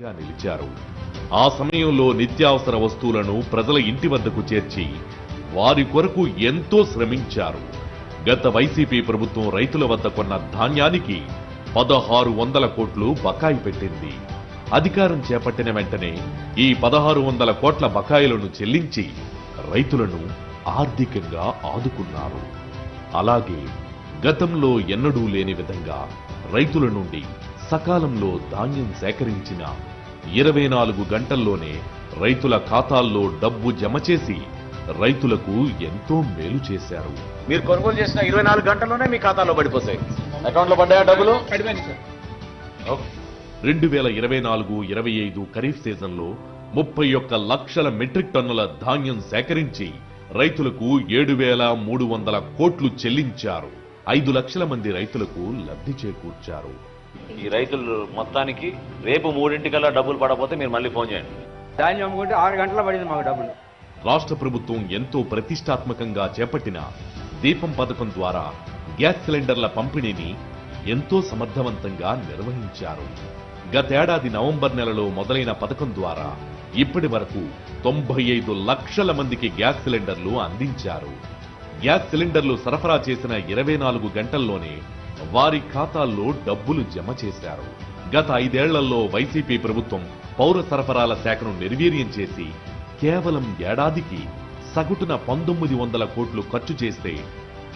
నిలిచారు. ఆ సమయంలో నిత్యావసర వస్తువులను ప్రజల ఇంటి వద్దకు చేర్చి వారి కొరకు ఎంతో శ్రమించారు. గత వైసీపీ ప్రభుత్వం రైతుల వద్ద కొన్న ధాన్యానికి పదహారు వందల కోట్లు బకాయి పెట్టింది. అధికారం చేపట్టిన వెంటనే ఈ పదహారు వందల కోట్ల బకాయిలను చెల్లించి రైతులను ఆర్థికంగా ఆదుకున్నారు. అలాగే గతంలో ఎన్నడూ లేని విధంగా రైతుల నుండి సకాలంలో ధాన్యం సేకరించిన ఇరవై నాలుగు గంటల్లోనే రైతుల ఖాతాల్లో డబ్బు జమ చేసి రైతులకు ఎంతో మేలు చేశారు. మీరు కొనుగోలు చేసిన ఇరవై నాలుగు గంటల్లోనే మీ ఖాతాలో పడిపోతాయి. అకౌంట్లో పడ్డాయా డబ్బులు. రెండు వేల ఇరవై నాలుగు ఇరవై ఐదు ఖరీఫ్ సీజన్లో ముప్పై ఒక్క లక్షల మెట్రిక్ టన్నుల ధాన్యం సేకరించి రైతులకు ఏడు వేల మూడు వందల కోట్లు చెల్లించారు. ఐదు లక్షల మంది రైతులకు లబ్ధి చేకూర్చారు. ఈ రైతులు మొత్తానికి రేపు మూడింటికల్లా డబ్బులు పడకపోతే మీరు మళ్ళీ ఫోన్ చేయండి. ధాన్యం అమ్ముకుంటే ఆరు గంటల పడింది మాకు డబ్బులు. రాష్ట్ర ప్రభుత్వం ఎంతో ప్రతిష్టాత్మకంగా చేపట్టిన దీపం పథకం ద్వారా గ్యాస్ సిలిండర్ల పంపిణీని ఎంతో సమర్థవంతంగా నిర్వహించారు. గతేడాది నవంబర్ నెలలో మొదలైన పథకం ద్వారా ఇప్పటి వరకు తొంభై ఐదు లక్షల మందికి గ్యాస్ సిలిండర్లు అందించారు. గ్యాస్ సిలిండర్లు సరఫరా చేసిన ఇరవై నాలుగు గంటల్లోనే వారి ఖాతాల్లో డబ్బులు జమ చేశారు. గత ఐదేళ్ళలో వైసీపీ ప్రభుత్వం పౌర సరఫరాల శాఖను నిర్వీర్యం చేసి కేవలం ఏడాదికి సగటున పంతొమ్మిది వందల కోట్లు ఖర్చు చేస్తే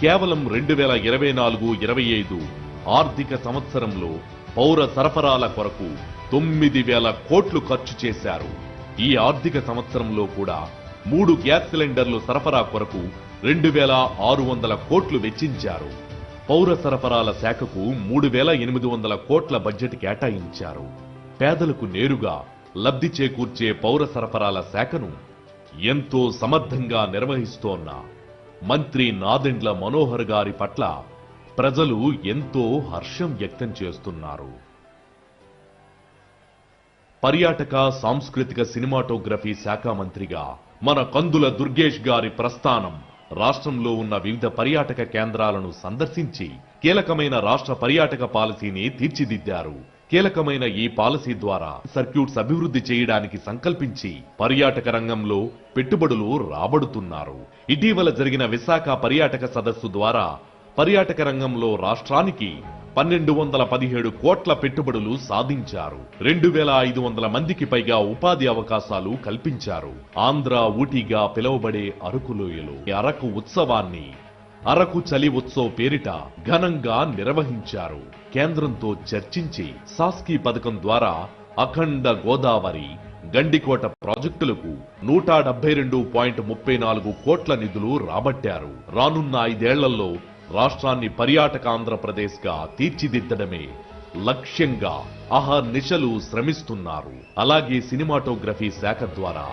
కేవలం రెండు వేల ఇరవై నాలుగు ఇరవై ఐదు ఆర్థిక సంవత్సరంలో పౌర సరఫరాల కొరకు తొమ్మిది వేల కోట్లు ఖర్చు చేశారు. ఈ ఆర్థిక సంవత్సరంలో కూడా మూడు గ్యాస్ సిలిండర్లు సరఫరా కొరకు రెండు వేల ఆరు వందల కోట్లు వెచ్చించారు. పౌర సరఫరాల శాఖకు మూడు వేల ఎనిమిది వందల కోట్ల బడ్జెట్ కేటాయించారు. పేదలకు నేరుగా లబ్ధి చేకూర్చే పౌర సరఫరాల శాఖను ఎంతో సమర్థంగా నిర్వహిస్తోన్న మంత్రి నాదెండ్ల మనోహర్ గారి పట్ల ప్రజలు ఎంతో హర్షం వ్యక్తం చేస్తున్నారు. పర్యాటక సాంస్కృతిక సినిమాటోగ్రఫీ శాఖ మంత్రిగా మన కందుల దుర్గేష్ గారి ప్రస్థానం రాష్ట్రంలో ఉన్న వివిధ పర్యాటక కేంద్రాలను సందర్శించి కీలకమైన రాష్ట్ర పర్యాటక పాలసీని తీర్చిదిద్దారు. కీలకమైన ఈ పాలసీ ద్వారా సర్క్యూట్స్ అభివృద్ధి చేయడానికి సంకల్పించి పర్యాటక రంగంలో పెట్టుబడులు రాబడుతున్నారు. ఇటీవల జరిగిన విశాఖ పర్యాటక సదస్సు ద్వారా పర్యాటక రంగంలో రాష్ట్రానికి పన్నెండు వందల పదిహేడు కోట్ల పెట్టుబడులు సాధించారు. రెండు వేల ఐదు వందల మందికి పైగా ఉపాధి అవకాశాలు కల్పించారు. ఆంధ్ర ఊటీగా పిలువబడే అరకులోయలు. ఈ అరకు ఉత్సవాన్ని అరకు చలి ఉత్సవ్ పేరిట ఘనంగా నిర్వహించారు. కేంద్రంతో చర్చించి సాస్కీ పథకం ద్వారా అఖండ గోదావరి గండికోట ప్రాజెక్టులకు నూట డెబ్బై రెండు పాయింట్ ముప్పై నాలుగు కోట్ల నిధులు రాబట్టారు. రానున్న ఐదేళ్ళలో రాష్ట్రాన్ని పర్యాటక ఆంధ్రప్రదేశ్గా తీర్చిదిద్దడమే లక్ష్యంగా అహర్నిశలు శ్రమిస్తున్నారు. అలాగే సినిమాటోగ్రఫీ శాఖ ద్వారా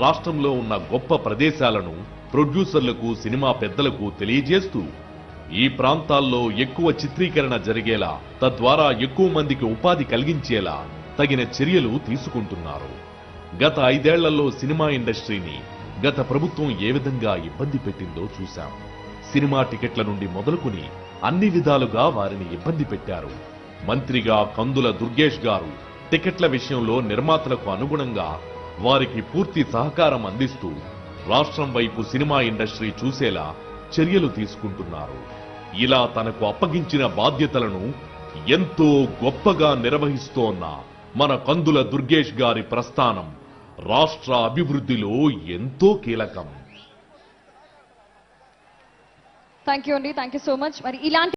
రాష్ట్రంలో ఉన్న గొప్ప ప్రదేశాలను ప్రొడ్యూసర్లకు సినిమా పెద్దలకు తెలియజేస్తూ ఈ ప్రాంతాల్లో ఎక్కువ చిత్రీకరణ జరిగేలా తద్వారా ఎక్కువ మందికి ఉపాధి కలిగించేలా తగిన చర్యలు తీసుకుంటున్నారు. గత ఐదేళ్ళలో సినిమా ఇండస్ట్రీని గత ప్రభుత్వం ఏ విధంగా ఇబ్బంది పెట్టిందో చూశాం. సినిమా టికెట్ల నుండి మొదలుకుని అన్ని విధాలుగా వారిని ఇబ్బంది పెట్టారు. మంత్రిగా కందుల దుర్గేష్ గారు టికెట్ల విషయంలో నిర్మాతలకు అనుగుణంగా వారికి పూర్తి సహకారం అందిస్తూ రాష్ట్రం వైపు సినిమా ఇండస్ట్రీ చూసేలా చర్యలు తీసుకుంటున్నారు. ఇలా తనకు అప్పగించిన బాధ్యతలను ఎంతో గొప్పగా నిర్వహిస్తోన్న మన కందుల దుర్గేష్ గారి ప్రస్థానం రాష్ట్ర అభివృద్ధిలో ఎంతో కీలకం. థ్యాంక్ యూ అండి థ్యాంక్ యూ సో మచ్ మరి ఇలాంటి